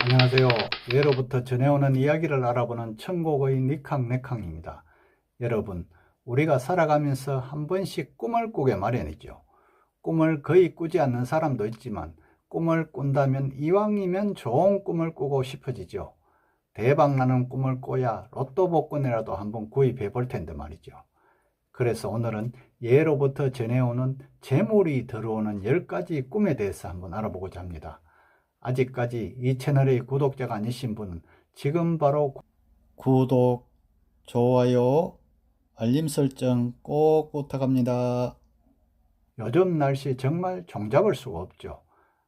안녕하세요. 예로부터 전해오는 이야기를 알아보는 천국의 니캉네캉입니다. 여러분, 우리가 살아가면서 한 번씩 꿈을 꾸게 마련이죠. 꿈을 거의 꾸지 않는 사람도 있지만 꿈을 꾼다면 이왕이면 좋은 꿈을 꾸고 싶어지죠. 대박나는 꿈을 꿔야 로또 복권이라도 한번 구입해 볼 텐데 말이죠. 그래서 오늘은 예로부터 전해오는 재물이 들어오는 10가지 꿈에 대해서 한번 알아보고자 합니다. 아직까지 이 채널의 구독자가 아니신 분은 지금 바로 구독, 좋아요, 알림 설정 꼭 부탁합니다. 요즘 날씨 정말 종잡을 수가 없죠.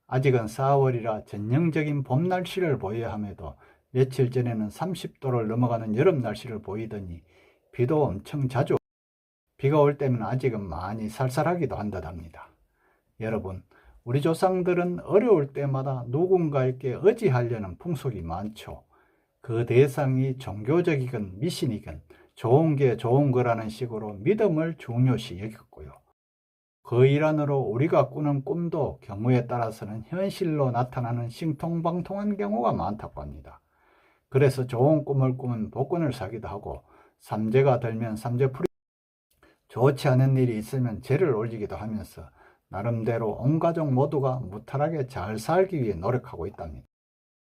아직은 4월이라 전형적인 봄 날씨를 보여야 함에도 며칠 전에는 30도를 넘어가는 여름 날씨를 보이더니 비도 엄청 자주 비가 올 때면 아직은 많이 살살하기도 한다답니다. 여러분, 우리 조상들은 어려울 때마다 누군가에게 의지하려는 풍속이 많죠. 그 대상이 종교적이건 미신이건 좋은 게 좋은 거라는 식으로 믿음을 중요시 여겼고요. 그 일환으로 우리가 꾸는 꿈도 경우에 따라서는 현실로 나타나는 신통방통한 경우가 많다고 합니다. 그래서 좋은 꿈을 꾸면 복권을 사기도 하고 삼재가 들면 삼재풀이 좋지 않은 일이 있으면 죄를 올리기도 하면서 나름대로 온 가족 모두가 무탈하게 잘 살기 위해 노력하고 있답니다.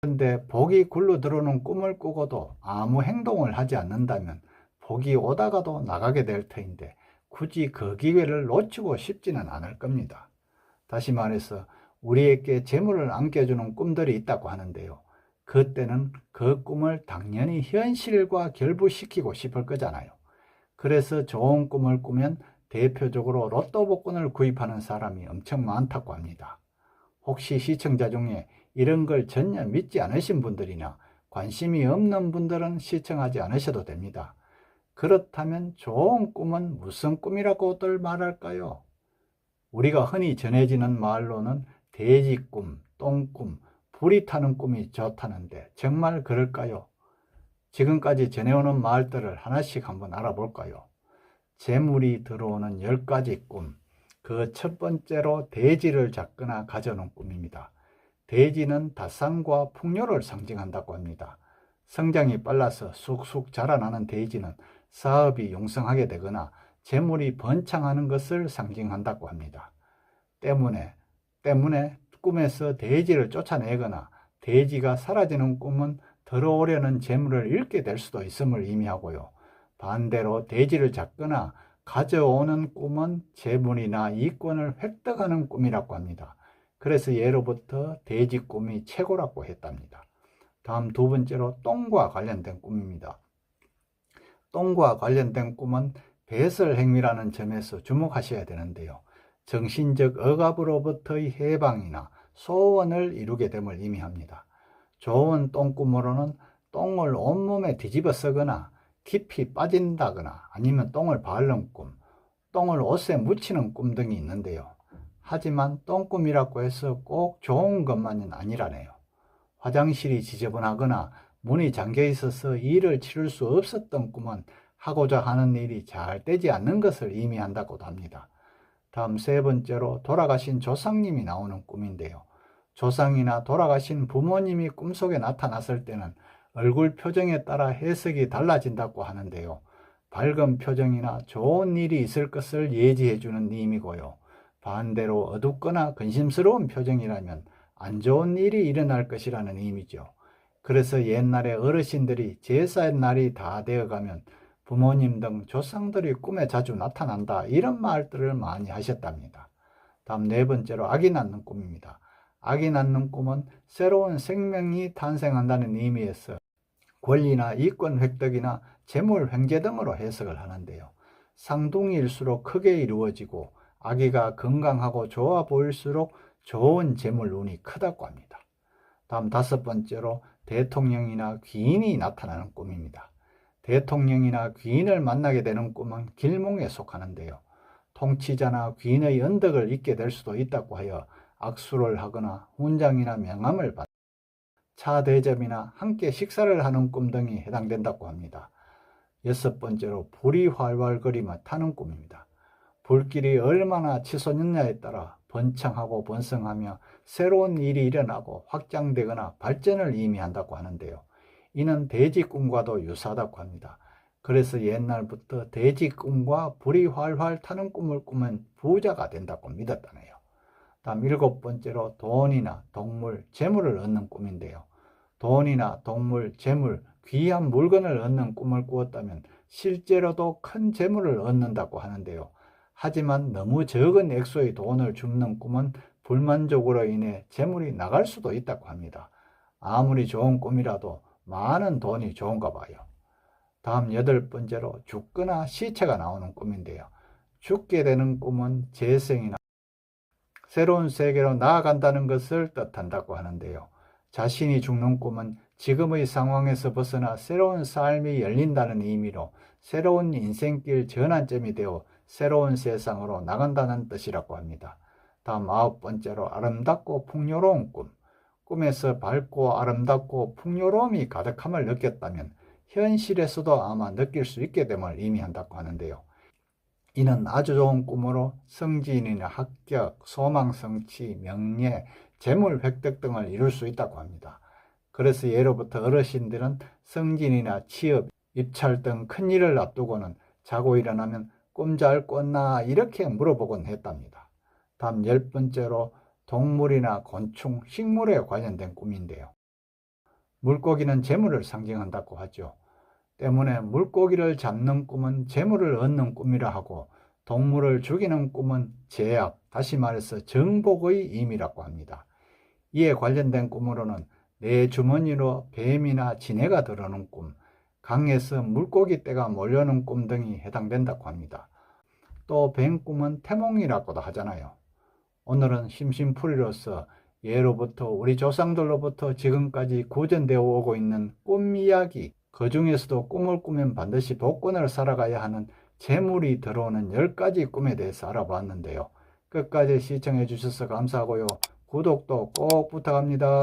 그런데 복이 굴러 들어오는 꿈을 꾸고도 아무 행동을 하지 않는다면 복이 오다가도 나가게 될 터인데 굳이 그 기회를 놓치고 싶지는 않을 겁니다. 다시 말해서 우리에게 재물을 안겨주는 꿈들이 있다고 하는데요. 그때는 그 꿈을 당연히 현실과 결부시키고 싶을 거잖아요. 그래서 좋은 꿈을 꾸면 대표적으로 로또 복권을 구입하는 사람이 엄청 많다고 합니다. 혹시 시청자 중에 이런 걸 전혀 믿지 않으신 분들이나 관심이 없는 분들은 시청하지 않으셔도 됩니다. 그렇다면 좋은 꿈은 무슨 꿈이라고들 말할까요? 우리가 흔히 전해지는 말로는 돼지 꿈, 똥꿈, 불이 타는 꿈이 좋다는데 정말 그럴까요? 지금까지 전해오는 말들을 하나씩 한번 알아볼까요? 재물이 들어오는 10가지 꿈. 그 첫 번째로 돼지를 잡거나 가져오는 꿈입니다. 돼지는 다산과 풍요를 상징한다고 합니다. 성장이 빨라서 쑥쑥 자라나는 돼지는 사업이 용성하게 되거나 재물이 번창하는 것을 상징한다고 합니다. 때문에, 때문에 꿈에서 돼지를 쫓아내거나 돼지가 사라지는 꿈은 들어오려는 재물을 잃게 될 수도 있음을 의미하고요. 반대로 돼지를 잡거나 가져오는 꿈은 재물이나 이권을 획득하는 꿈이라고 합니다. 그래서 예로부터 돼지 꿈이 최고라고 했답니다. 다음 두 번째로 똥과 관련된 꿈입니다. 똥과 관련된 꿈은 배설 행위라는 점에서 주목하셔야 되는데요. 정신적 억압으로부터의 해방이나 소원을 이루게 됨을 의미합니다. 좋은 똥꿈으로는 똥을 온몸에 뒤집어 쓰거나 깊이 빠진다거나 아니면 똥을 바르는 꿈, 똥을 옷에 묻히는 꿈 등이 있는데요. 하지만 똥꿈이라고 해서 꼭 좋은 것만은 아니라네요. 화장실이 지저분하거나 문이 잠겨 있어서 일을 치를 수 없었던 꿈은 하고자 하는 일이 잘 되지 않는 것을 의미한다고도 합니다. 다음 세 번째로 돌아가신 조상님이 나오는 꿈인데요. 조상이나 돌아가신 부모님이 꿈속에 나타났을 때는 얼굴 표정에 따라 해석이 달라진다고 하는데요. 밝은 표정이나 좋은 일이 있을 것을 예지해 주는 의미고요. 반대로 어둡거나 근심스러운 표정이라면 안 좋은 일이 일어날 것이라는 의미죠. 그래서 옛날에 어르신들이 제사의 날이 다 되어가면 부모님 등 조상들이 꿈에 자주 나타난다 이런 말들을 많이 하셨답니다. 다음 네 번째로 아기 낳는 꿈입니다. 아기 낳는 꿈은 새로운 생명이 탄생한다는 의미에서 권리나 이권 획득이나 재물 횡재 등으로 해석을 하는데요. 쌍둥이일수록 크게 이루어지고 아기가 건강하고 좋아 보일수록 좋은 재물 운이 크다고 합니다. 다음 다섯 번째로 대통령이나 귀인이 나타나는 꿈입니다. 대통령이나 귀인을 만나게 되는 꿈은 길몽에 속하는데요. 통치자나 귀인의 언덕을 잇게 될 수도 있다고 하여 악수를 하거나 훈장이나 명함을 받, 차 대접이나 함께 식사를 하는 꿈 등이 해당된다고 합니다. 여섯 번째로 불이 활활거리며 타는 꿈입니다. 불길이 얼마나 치솟느냐에 따라 번창하고 번성하며 새로운 일이 일어나고 확장되거나 발전을 의미한다고 하는데요. 이는 돼지 꿈과도 유사하다고 합니다. 그래서 옛날부터 돼지 꿈과 불이 활활 타는 꿈을 꾸면 부자가 된다고 믿었다네요. 다음 일곱 번째로 돈이나 동물, 재물을 얻는 꿈인데요. 돈이나 동물, 재물, 귀한 물건을 얻는 꿈을 꾸었다면 실제로도 큰 재물을 얻는다고 하는데요. 하지만 너무 적은 액수의 돈을 줍는 꿈은 불만족으로 인해 재물이 나갈 수도 있다고 합니다. 아무리 좋은 꿈이라도 많은 돈이 좋은가 봐요. 다음 여덟 번째로 죽거나 시체가 나오는 꿈인데요. 죽게 되는 꿈은 재생이나 새로운 세계로 나아간다는 것을 뜻한다고 하는데요. 자신이 죽는 꿈은 지금의 상황에서 벗어나 새로운 삶이 열린다는 의미로 새로운 인생길 전환점이 되어 새로운 세상으로 나간다는 뜻이라고 합니다. 다음 아홉 번째로 아름답고 풍요로운 꿈. 꿈에서 밝고 아름답고 풍요로움이 가득함을 느꼈다면 현실에서도 아마 느낄 수 있게 됨을 의미한다고 하는데요. 이는 아주 좋은 꿈으로 성진이나 합격, 소망 성취, 명예, 재물 획득 등을 이룰 수 있다고 합니다. 그래서 예로부터 어르신들은 성진이나 취업, 입찰 등 큰 일을 앞두고는 자고 일어나면 꿈 잘 꿨나 이렇게 물어보곤 했답니다. 다음 열 번째로 동물이나 곤충, 식물에 관련된 꿈인데요. 물고기는 재물을 상징한다고 하죠. 때문에 물고기를 잡는 꿈은 재물을 얻는 꿈이라 하고 동물을 죽이는 꿈은 제약, 다시 말해서 정복의 의미라고 합니다. 이에 관련된 꿈으로는 내 주머니로 뱀이나 지네가 들어오는 꿈, 강에서 물고기 떼가 몰려오는 꿈 등이 해당된다고 합니다. 또 뱀 꿈은 태몽이라고도 하잖아요. 오늘은 심심풀이로서 예로부터 우리 조상들로부터 지금까지 구전되어 오고 있는 꿈 이야기, 그 중에서도 꿈을 꾸면 반드시 복권을 살아가야 하는 재물이 들어오는 10가지 꿈에 대해서 알아봤는데요. 끝까지 시청해 주셔서 감사하고요. 구독도 꼭 부탁합니다.